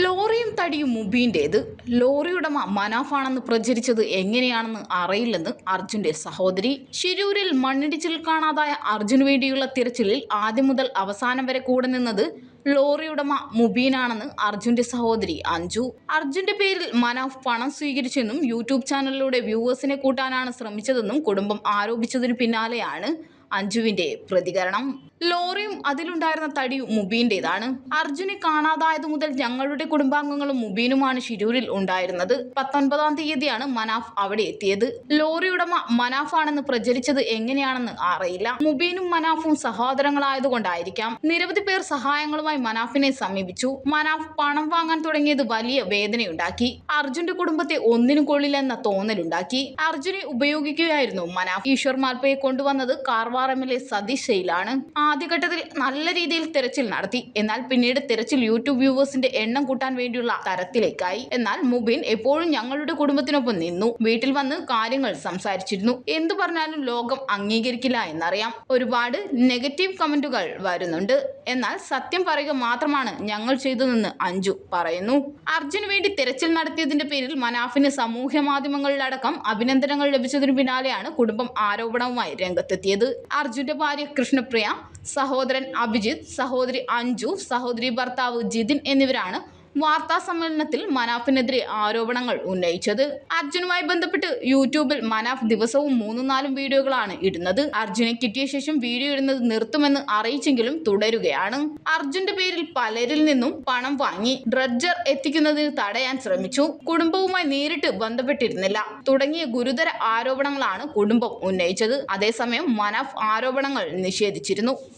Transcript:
ലോറിയും തടിയും മുബീന്റേത്? ലോറിയുടമ മനാഫാണെന്ന് പ്രചരിച്ചത് എങ്ങനെയാണെന്ന് അറിയില്ലെന്ന് അർജുന്റെ സഹോദരി. ശിരൂരിൽ മണ്ണിടിച്ചിൽ കാണാതായ അർജുന് വേണ്ടിയുള്ള തിരച്ചിലിൽ ആദ്യം മുതൽ അവസാനം വരെ കൂടെ നിന്നത് ലോറിയുടമ മുബീനാണെന്ന് അർജുന്റെ സഹോദരി അഞ്ജു. അർജുന്റെ പേരിൽ മനാഫ് പണം സ്വീകരിച്ചെന്നും യൂട്യൂബ് ചാനലിലൂടെ വ്യൂവേഴ്സിനെ കൂട്ടാനാണ് ശ്രമിച്ചതെന്നും കുടുംബം ആരോപിച്ചതിനു പിന്നാലെയാണ് അഞ്ജുവിന്റെ പ്രതികരണം. ലോറിയും അതിലുണ്ടായിരുന്ന തടിയും മുബീന്റേതാണ്. അർജുനെ കാണാതായത് മുതൽ ഞങ്ങളുടെ കുടുംബാംഗങ്ങളും മുബീനുമാണ് ഷിരൂരിൽ ഉണ്ടായിരുന്നത്. പത്തൊൻപതാം തീയതിയാണ് മനാഫ് അവിടെ എത്തിയത്. ലോറി ഉടമ മനാഫാണെന്ന് പ്രചരിച്ചത് എങ്ങനെയാണെന്ന് അറിയില്ല. മുബീനും മനാഫും സഹോദരങ്ങളായതുകൊണ്ടായിരിക്കാം. നിരവധി പേർ സഹായങ്ങളുമായി മനാഫിനെ സമീപിച്ചു. മനാഫ് പണം വാങ്ങാൻ തുടങ്ങിയത് വലിയ വേദനയുണ്ടാക്കി. അർജുന്റെ കുടുംബത്തെ ഒന്നിനും കൊള്ളില്ലെന്ന തോന്നലുണ്ടാക്കി. അർജുനെ ഉപയോഗിക്കുകയായിരുന്നു മനാഫ്. ഈശ്വർ മാൽപ്പയെ കൊണ്ടുവന്നത് കാർവാർ എം സതിശയിലാണ് ആദ്യഘട്ടത്തിൽ നല്ല രീതിയിൽ തിരച്ചിൽ നടത്തി. എന്നാൽ പിന്നീട് തിരച്ചിൽ യൂട്യൂബ് വ്യൂവേഴ്സിന്റെ എണ്ണം കൂട്ടാൻ വേണ്ടിയുള്ള തരത്തിലേക്കായി. എന്നാൽ മുബിൻ എപ്പോഴും ഞങ്ങളുടെ കുടുംബത്തിനൊപ്പം നിന്നു. വീട്ടിൽ വന്ന് കാര്യങ്ങൾ സംസാരിച്ചിരുന്നു. എന്തു പറഞ്ഞാലും ലോകം അംഗീകരിക്കില്ല എന്നറിയാം. ഒരുപാട് നെഗറ്റീവ് കമന്റുകൾ വരുന്നുണ്ട്. എന്നാൽ സത്യം പറയുക മാത്രമാണ് ഞങ്ങൾ ചെയ്തതെന്ന് അഞ്ജു പറയുന്നു. അർജുന് വേണ്ടി തിരച്ചിൽ നടത്തിയതിന്റെ പേരിൽ മനാഫിന് സമൂഹ മാധ്യമങ്ങളിലടക്കം അഭിനന്ദനങ്ങൾ ലഭിച്ചതിനു പിന്നാലെയാണ് കുടുംബം ആരോപണവുമായി രംഗത്തെത്തിയത്. അർജുന്റെ ഭാര്യ കൃഷ്ണപ്രിയ സഹോദരൻ അഭിജിത്ത് സഹോദരി അഞ്ജു സഹോദരി ഭർത്താവ് ജിതിൻ എന്നിവരാണ് വാർത്താ സമ്മേളനത്തിൽ മനാഫിനെതിരെ ആരോപണങ്ങൾ ഉന്നയിച്ചത്. അർജുനുമായി ബന്ധപ്പെട്ട് യൂട്യൂബിൽ മനാഫ് ദിവസവും മൂന്നും നാലും വീഡിയോകളാണ് ഇടുന്നത്. അർജുനെ കിട്ടിയ ശേഷം വീഡിയോ ഇടുന്നത് നിർത്തുമെന്ന് അറിയിച്ചെങ്കിലും തുടരുകയാണ്. അർജുന്റെ പേരിൽ പലരിൽ നിന്നും പണം വാങ്ങി ഡ്രഡ്ജർ എത്തിക്കുന്നതിന് തടയാൻ ശ്രമിച്ചു. കുടുംബവുമായി നേരിട്ട് ബന്ധപ്പെട്ടിരുന്നില്ല. തുടങ്ങിയ ഗുരുതര ആരോപണങ്ങളാണ് കുടുംബം ഉന്നയിച്ചത്. അതേസമയം മനാഫ് ആരോപണങ്ങൾ നിഷേധിച്ചിരുന്നു.